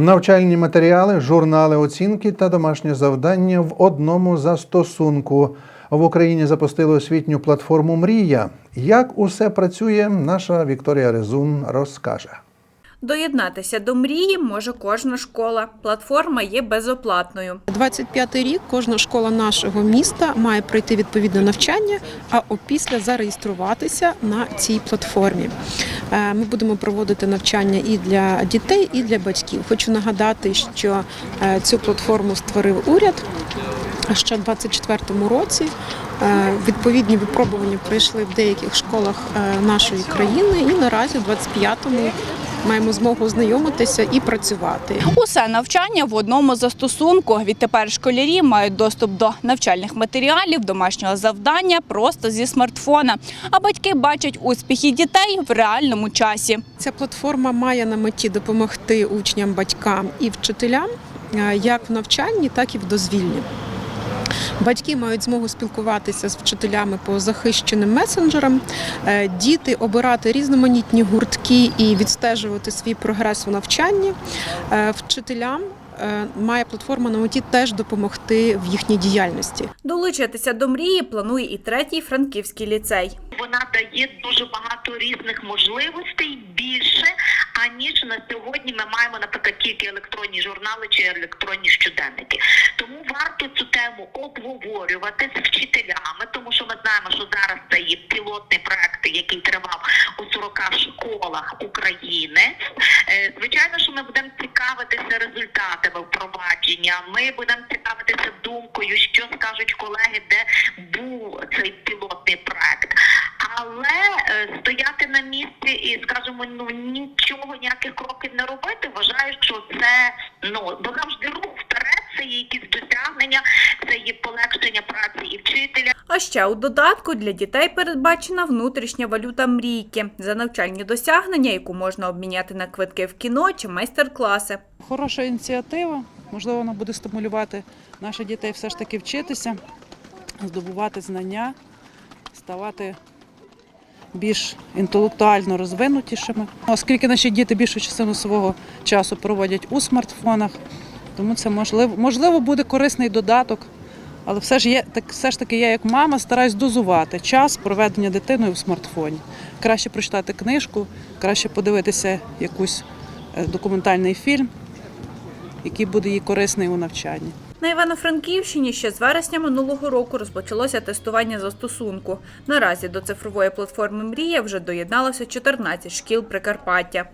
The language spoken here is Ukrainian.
Навчальні матеріали, журнали оцінки та домашнє завдання в одному застосунку. В Україні запустили освітню платформу Мрія. Як усе працює, наша Вікторія Резун розкаже. Доєднатися до мрії може кожна школа. Платформа є безоплатною. 25-й рік кожна школа нашого міста має пройти відповідне навчання, а опісля зареєструватися на цій платформі. Е, Ми будемо проводити навчання і для дітей, і для батьків. Хочу нагадати, що е, цю платформу створив уряд. Ще в 24-му році Е, відповідні випробування пройшли в деяких школах нашої країни, і наразі в 25-му маємо змогу знайомитися і працювати. Усе навчання в одному застосунку. Відтепер школярі мають доступ до навчальних матеріалів, домашнього завдання просто зі смартфона. А батьки бачать успіхи дітей в реальному часі. Ця платформа має на меті допомогти учням, батькам і вчителям е, як в навчанні, так і в дозвіллі. Батьки мають змогу спілкуватися з вчителями по захищеним месенджерам, е, діти обирати різноманітні гуртки і відстежувати свій прогрес у навчанні. Е, Вчителям е, має платформа на меті теж допомогти в їхній діяльності. Долучитися до мрії планує і третій франківський ліцей. вона дає дуже багато різних можливостей аніж на сьогодні ми маємо, наприклад, тільки електронні журнали чи електронні щоденники. Тому варто цю тему обговорювати з вчителями, тому що ми знаємо, що зараз це є пілотний проект, який тривав у 40 школах України. Е, Звичайно, що ми будемо цікавитися результатами впровадження. Ми будемо цікавитися думкою, що скажуть колеги, де був цей пілотний проект. Але е, стояти на місці і, скажімо, ну нічого, ніяких кроків не робити, вважаю, що це ну бо завжди рух вперед, це є якісь досягнення, це є полегшення праці і вчителя. А ще у додатку для дітей передбачена внутрішня валюта мрійки за навчальні досягнення, яку можна обміняти на квитки в кіно чи майстер-класи. Хороша ініціатива. Можливо, вона буде стимулювати наших дітей все ж таки вчитися, здобувати знання, ставати більш інтелектуально розвинутішими. Оскільки наші діти більшу частину свого часу проводять у смартфонах, тому це можливо, можливо буде корисний додаток. Але все ж є так, все ж таки я як мама стараюсь дозувати час проведення дитиною в смартфоні. Краще прочитати книжку, краще подивитися якийсь документальний фільм, який буде їй корисний у навчанні. На Івано-Франківщині ще з вересня минулого року розпочалося тестування застосунку. Наразі до цифрової платформи Мрія вже доєдналося 14 шкіл Прикарпаття.